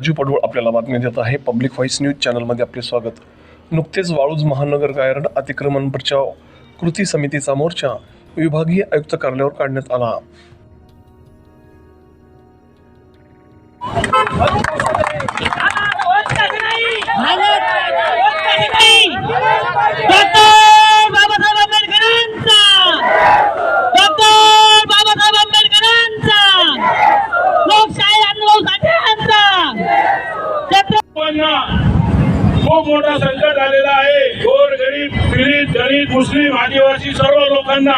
राजू पडवळ आपल्याला बातमी देत आहे पब्लिक व्हॉइस न्यूज चॅनलमध्ये आपले स्वागत नुकतेच वाळूज महानगर गायरण अतिक्रमण बचाव कृती समितीचा मोर्चा विभागीय आयुक्त कार्यालयावर काढण्यात आला डॉक्टर मोठा संकट आलेला आहे. गोर गरीब पीडित दलित मुस्लिम आदिवासी सर्व लोकांना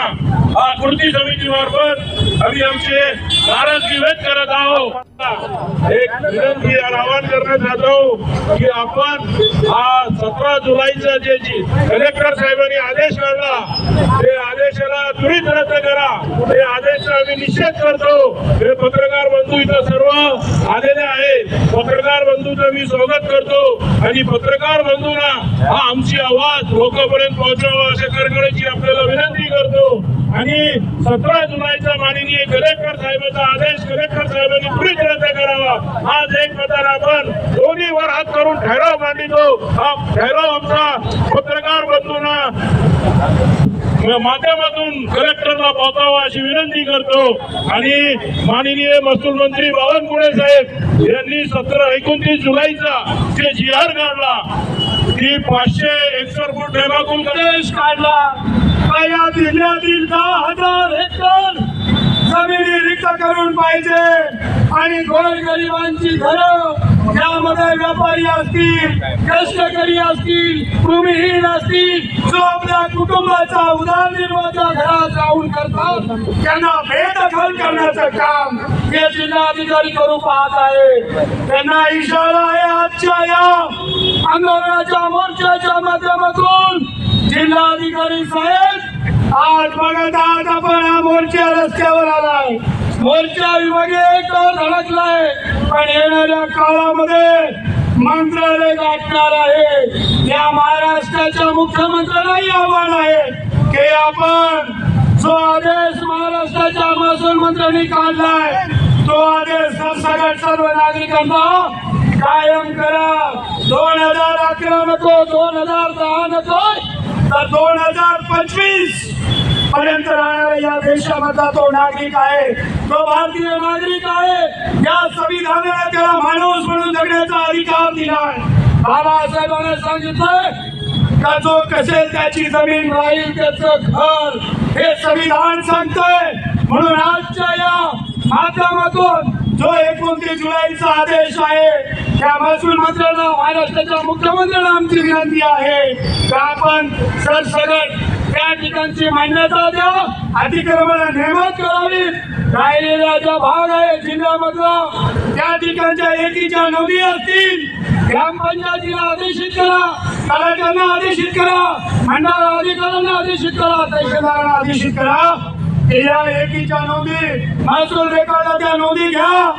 हा कृती समिती मार्फत आम्ही आमचे नाराजगी व्यक्त करत आहोत. एक विनंती आवाहन करण्यात जातो की आपण हा सतरा जुलैचा जे कलेक्टर साहेबांनी आदेश काढला ते आदेशाला त्वरित रद्द करा. ते आदेशचा आम्ही निषेध करतो. हे पत्रकार बंधू इथं सर्व आलेले आहेत. पत्रकार बंधूचं मी स्वागत करतो. आणि पत्रकार बंधूंना हा आमची आवाज लोकांपर्यंत पोहोचावा अशा कडकडीची आपल्याला विनंती करतो. आणि सतरा जुलैचा माननीय कलेक्टर साहेबांचा आदेश कलेक्टर साहेबांनी त्वरित रद्द करावा. आज एक आपण दोन्ही वर हात करून ठराव मांडितो. हा ठराव आमचा पत्रकार बंधूंना माध्यमातून कलेक्टरला पोहोचावा अशी विनंती करतो. आणि माननीय महसूल मंत्री बावनकुळे साहेब यांनी सतरा एकोणतीस जुलैचा जे जी आर काढला ती पाचशे एकसष्ट फूट डेमाकूल गणेश काढला. या जिल्ह्यातील दहा हजार हेक्टर जमिनी रिक्त करून पाहिजे. आणि गोरगरिबांची घरं यामध्ये व्यापारी असतील कष्टकरी असतील भूमिहीन असतील जो आपल्या कुटुंबाचा उदरनिर्वाहाच्या घरात राहून करतात त्यांना बेदखल करण्याचं काम हे जिल्हाधिकारी करू पाहत आहे त्यांना इशारा आहे आजच्या या आंदोलनाच्या मोर्चाच्या माध्यमातून. जिल्हाधिकारी साहेब आज बघत आहात आपण हा मोर्चा रस्त्यावर आलाय. मोर्चा विभागीय एक धडकलाय. पण येणाऱ्या काळामध्ये मंत्रालय गाठणार आहे. या महाराष्ट्राच्या मुख्यमंत्र्यांनाही आव्हान आहे की आपण जो आदेश महाराष्ट्राच्या महसूल मंत्र्यांनी काढलाय तो आदेश सगळ्या सर्व नागरिकांना कायम करा. दोन हजार अकरा नको दोन हजार दहा नको तर दोन हजार पंचवीस पर्यंत राहणारा या देशामधला तो नागरिक आहे. तो भारतीय नागरिक आहे. या संविधानाने त्याला माणूस म्हणून जगण्याचा अधिकार दिलाय. बाबासाहेबांना सांगितलं का जो कसेल त्याची जमीन राहील त्याचं घर. हे संविधान सांगतंय. म्हणून आजच्या या माध्यमातून जो एकोणतीस जुलैचा आदेश आहे त्या महसूल मंत्र्यांना महाराष्ट्राच्या मुख्यमंत्र्यांना आमची विनंती आहे. का आपण सरसगट त्या ठिकाणची मान्यता द्या. अतिक्रमण नेमत करावी. राहिलेला जो भाग आहे जिल्ह्यामधला. त्या ठिकाणच्या एकीच्या नोंदी असतील. ग्रामपंचायतीला आदेशित करा. तलाट्यांना आदेशित करा. मंडळ अधिकाऱ्यांना आदेशित करा. तहसीलदारांना आदेशित करा. या एकीच्या नोंदी. महसूल रेकॉर्डला त्या नोंदी घ्या.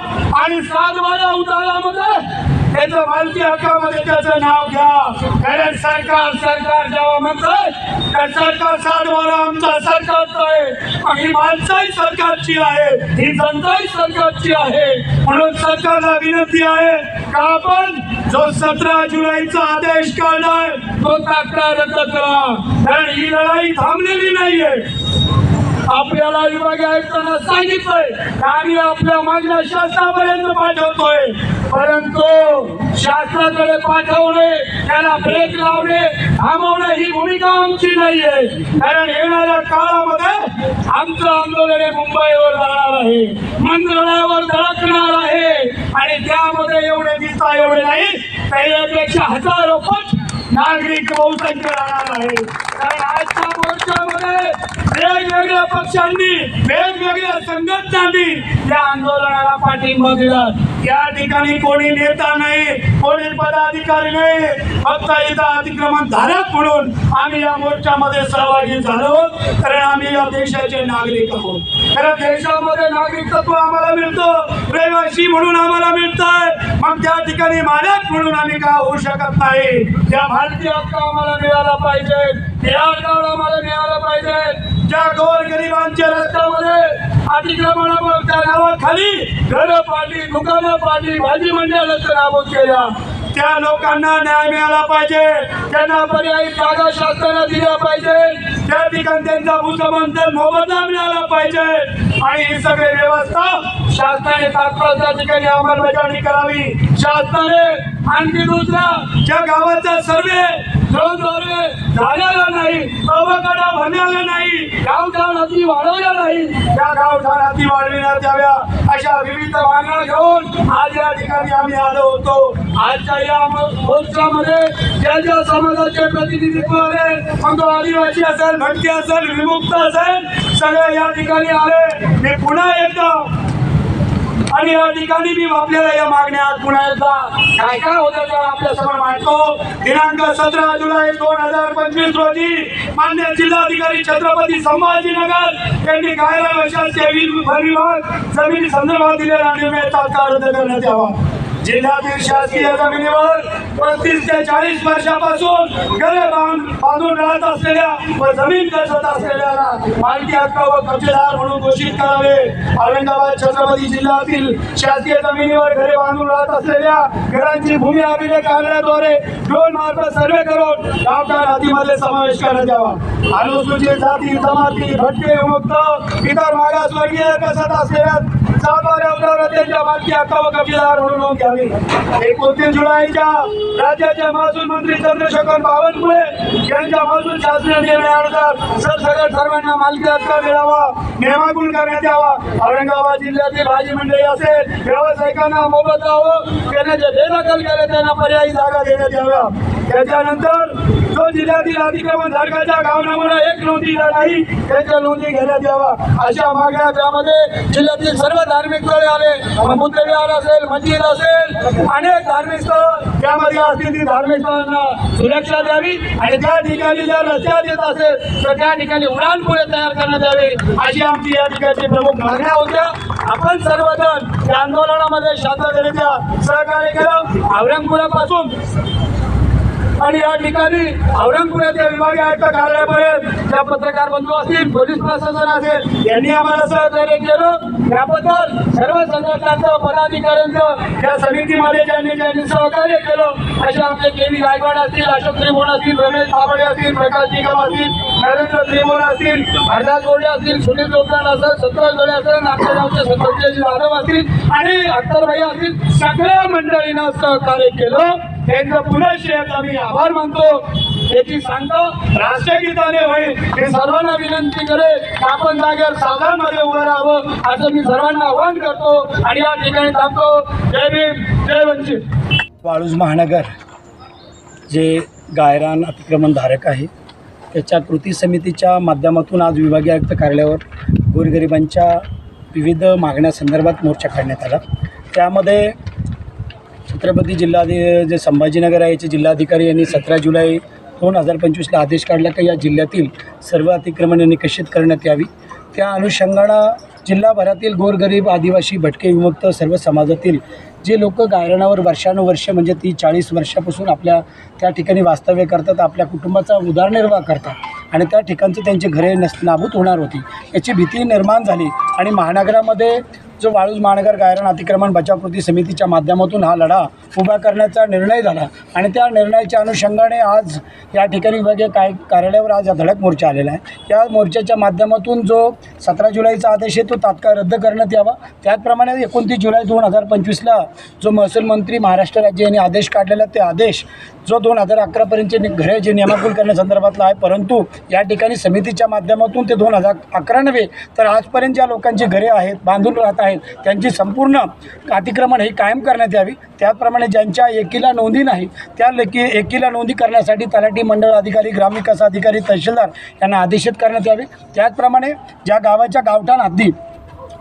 आणि सात बारा उतारामध्ये त्याचं मालकी हक्कामध्ये त्याचं नाव घ्या. कारण सरकार सरकार जेव्हा म्हणतंय तर सरकार साठवाला आमचा सरकारचं आहे. पण ही माणसाही सरकारची आहे. ही जनताही सरकारची आहे. म्हणून सरकारला विनंती आहे का आपण जो सतरा जुलैचा आदेश काढलाय तो तात्काळ रद्द करा. कारण ही लढाई थांबलेली नाहीये. आपल्याला विभागीय आयुक्तांना सांगितलंय आम्ही आपल्या मागण्या शासनापर्यंत पाठवतोय. परंतु शासनाकडे पाठवणे त्याला ब्रेक लावणे थांबवणे ही भूमिका आमची नाहीये. कारण येणाऱ्या काळामध्ये आमचं आंदोलन हे मुंबईवर जाणार आहे मंत्रालयावर धडकणार आहे. आणि त्यामध्ये एवढे दिसता एवढे नाही त्यापेक्षा हजारो पट नागरिक बहुसंख्य राहणार आहे. कारण आजच्या मोर्चामध्ये वेगवेगळ्या पक्षांनी वेगवेगळ्या संघटनांनी या आंदोलनाला पाठिंबा दिला. या ठिकाणी कोणी नेता नाही कोणी पदाधिकारी नाही. फक्त इथं अतिक्रमण धारक म्हणून आम्ही या मोर्चामध्ये सहभागी झालो कारण आम्ही या देशाचे नागरिक आहोत. कारण देशामध्ये नागरिकत्व आम्हाला मिळतं. रहिवासी म्हणून आम्हाला मिळतंय. मग त्या ठिकाणी मालक म्हणून आम्ही का होऊ शकत नाही? या भारतीय हक्क आम्हाला मिळाला पाहिजे. या कार्ड आम्हाला मिळाला पाहिजे. ज्या गोरगरिबांच्या रस्त्यामध्ये त्या नावाखाली घरं पाडली दुकानं पाडली भाजी मंडळाचं नाबूद केल्या त्या लोकांना न्याय मिळाला पाहिजे. त्यांना पर्यायी जागा शासनानं दिल्या पाहिजे. त्या ठिकाणी त्यांचा भूसमंतर मोबदला मिळाला पाहिजे. आणि ही सगळी व्यवस्था शासनाने तात्काळ त्या ठिकाणी अंमलबजावणी करावी. शासनाने आणखी दुसरा ज्या गावाचा सर्वे जोरद्वारे झालेला नाही अवकडा भरलेला नाही गावठाण अति वाढवल्या नाही त्या गावठाण अति वाढविण्यात याव्या अशा विविध मागण्या घेऊन आज या ठिकाणी आम्ही आलो होतो. आजच्या या मोर्चामध्ये ज्या ज्या समाजाचे प्रतिनिधित्व आले मग तो आदिवासी असेल भटके असेल विमुक्त असेल सगळे या ठिकाणी आले. मी पुन्हा एकदा आणि या ठिकाणी मी आपल्याला या मागण्या आज पुन्हा काय काय होतं तर आपल्यासमोर मांडतो. दिनांक सतरा जुलै दोन हजार पंचवीस रोजी मान्य जिल्हाधिकारी छत्रपती संभाजीनगर यांनी गायरा वर्षाचे विभाग जमिनी संदर्भात दिलेला निर्णय तात्काळ रद्द करण्यात यावा. जिल्ह्यातील शासकीय जमिनीवर पस्तीस ते चाळीस वर्षापासून घरे बांधून राहत असलेल्या व जमीन कसत असलेल्या मालकी हक्क व कब्जेदार म्हणून घोषित करावे. औरंगाबाद छत्रपती जिल्ह्यातील शासकीय जमिनीवर घरे बांधून राहत असलेल्या घरांची भूमी अभिलेख आणण्याद्वारे ड्रोन मार्फत सर्वे करून गावकार हातीमध्ये समावेश करण्यात यावा. अनुसूचित जाती जमाती भटके मुक्त इतर मागासवर्गीय कसत असलेल्या सातबाऱ्या उदाहरण त्यांच्या मालकी म्हणून नोंद घ्यावी. एकोणतीस जुलैच्या राज्याचे महसूल मंत्री चंद्रशेखर बावनकुळे यांच्या महसूल शासकीय निर्णयानुसार सरसकट सर्वांना मालकी हक्क मिळावा नेमागुण करण्यात यावा. औरंगाबाद जिल्ह्यातील भाजी मंडळी असेल व्यावसायिकांना मोबत राहावं त्यांना जे बेदखल केले त्यांना पर्यायी जागा देण्यात याव्या. त्याच्यानंतर जो जिल्ह्यातील अतिक्रमण धारकाच्या गावनामुळे एक नोंदी नाही त्याच्या नोंदी घेण्यात यावा. अशा मागण्या त्यामध्ये जिल्ह्यातील सर्व धार्मिक स्थळे आले. मग बुद्धविहार असेल मस्जिद असेल अनेक धार्मिक स्थळ त्यामध्ये असतील ती धार्मिक स्थळांना सुरक्षा द्यावी आणि त्या ठिकाणी जर रस्त्यात येत असेल तर त्या ठिकाणी उडानपुळे तयार करण्यात यावे. अशी आमची या ठिकाणची प्रमुख मागण्या होत्या. आपण सर्वजण त्या आंदोलनामध्ये शांततेच्या सहकार्य केलं. औरंगपुरापासून आणि या ठिकाणी औरंगपुराच्या विभागीय आयुक्त कार्यालयापर्यंत त्या पत्रकार बंधू असतील पोलीस प्रशासन असेल यांनी आम्हाला सहकार्य केलं. त्याबद्दल सर्व संघटनांचं पदाधिकाऱ्यांचं या समितीमध्ये ज्यांनी ज्यांनी सहकार्य केलं असे आपले के व्ही गायकवाड असतील अशोक त्रिभुवन असतील रमेश ताबडे असतील प्रकाश निगम असतील नरेंद्र त्रिभुवन असतील हरदास गोडे असतील सुनील चोपडान असेल सतराज गोडे असेल नागपूरचे सत्तरजी जाधव असतील आणि अख्तरभाई असतील सगळ्या मंडळीनं सहकार्य केलं. त्यांचं पुनश्च एकदा मी आभार मानतो. याची सांगतो राष्ट्रगीताने होईल. मी सर्वांना विनंती करेल आपण जागेवर सावधानमध्ये उभं राहावं असं मी सर्वांना आवाहन करतो आणि या ठिकाणी थांबतो. जय भीम जय वंचित. वाळूज महानगर जे गायरान अतिक्रमणधारक आहे त्याच्या कृती समितीच्या माध्यमातून आज विभागीय आयुक्त कार्यालयावर गोरगरिबांच्या विविध मागण्यासंदर्भात मोर्चा काढण्यात आला. त्यामध्ये छत्रपती जिल्हाधि जे संभाजीनगर आहे याचे जिल्हाधिकारी यांनी सतरा जुलै दोन हजार पंचवीसला आदेश काढला की या जिल्ह्यातील सर्व अतिक्रमणे निकषित करण्यात यावी. त्या अनुषंगानं जिल्हाभरातील गोरगरीब आदिवासी भटके विमुक्त सर्व समाजातील जे लोक गायरणावर वर्षानुवर्ष म्हणजे ती चाळीस वर्षापासून आपल्या त्या ठिकाणी वास्तव्य करतात आपल्या कुटुंबाचा उदरनिर्वाह करतात आणि त्या ठिकाणचे त्यांचे घरे नस नाबूत होणार होती. याची भीती निर्माण झाली आणि महानगरामध्ये जो वाळूज महानगर गायरण अतिक्रमण बचाव कृती समितीच्या माध्यमातून हा लढा उभा करण्याचा निर्णय झाला. आणि त्या निर्णयाच्या अनुषंगाने आज या ठिकाणी विभागीय काय कार्यालयावर आज हा धडक मोर्चा आलेला आहे. या मोर्चाच्या माध्यमातून जो सतरा जुलैचा आदेश आहे तो तात्काळ रद्द करण्यात यावा. त्याचप्रमाणे एकोणतीस जुलै दोन हजार पंचवीसला जो महसूल मंत्री महाराष्ट्र राज्य यांनी आदेश काढलेला ते आदेश जो दोन हजार अकरापर्यंतचे नि- घरे जे नियमाकूल करण्यासंदर्भातला आहे परंतु या ठिकाणी समितीच्या माध्यमातून ते दोन हजार अकरा नव्हे तर आजपर्यंत ज्या लोकांची घरे आहेत बांधून राहत आहेत त्यांची संपूर्ण अतिक्रमण ही कायम करण्यात यावी. त्याचप्रमाणे ज्यांच्या एकीला नोंदी नाही त्या लेकी एकीला नोंदी करण्यासाठी तलाठी मंडळ अधिकारी ग्रामविकास अधिकारी तहसीलदार यांना आदेशित करण्यात यावे. त्याचप्रमाणे ज्या गावाच्या गावठाण हद्दी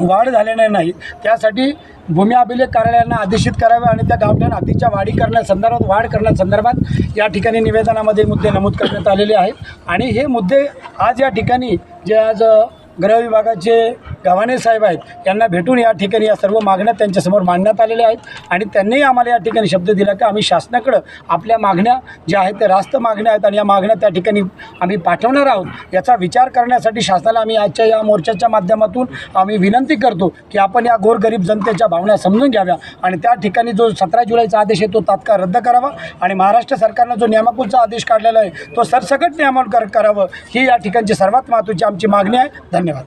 वाढ झालेल्या नाही त्यासाठी भूमी अभिलेख कार्यालयांना आदेशित करावे आणि त्या गावठाण हद्दीच्या वाढी करण्यासंदर्भात वाढ करण्यासंदर्भात या ठिकाणी निवेदनामध्ये मुद्दे नमूद करण्यात आलेले आहेत. आणि हे मुद्दे आज या ठिकाणी जे आज गृहविभागाचे गव्हाणे साहेब आहेत यांना भेटून या ठिकाणी या सर्व मागण्या त्यांच्यासमोर मांडण्यात आलेल्या आहेत आणि त्यांनीही आम्हाला या ठिकाणी शब्द दिला की आम्ही शासनाकडं आपल्या मागण्या ज्या आहेत त्या रास्त मागण्या आहेत आणि या मागण्या त्या ठिकाणी आम्ही पाठवणार आहोत. याचा विचार करण्यासाठी शासनाला आम्ही आजच्या या मोर्चाच्या माध्यमातून आम्ही विनंती करतो की आपण या गोरगरीब जनतेच्या भावना समजून घ्याव्या आणि त्या ठिकाणी जो सतरा जुलैचा आदेश आहे तो तात्काळ रद्द करावा आणि महाराष्ट्र सरकारनं जो नियामकुलचा आदेश काढलेला आहे तो सरसकट नियामक करावं. ही या ठिकाणची सर्वात महत्त्वाची आमची मागणी आहे. धन्यवाद.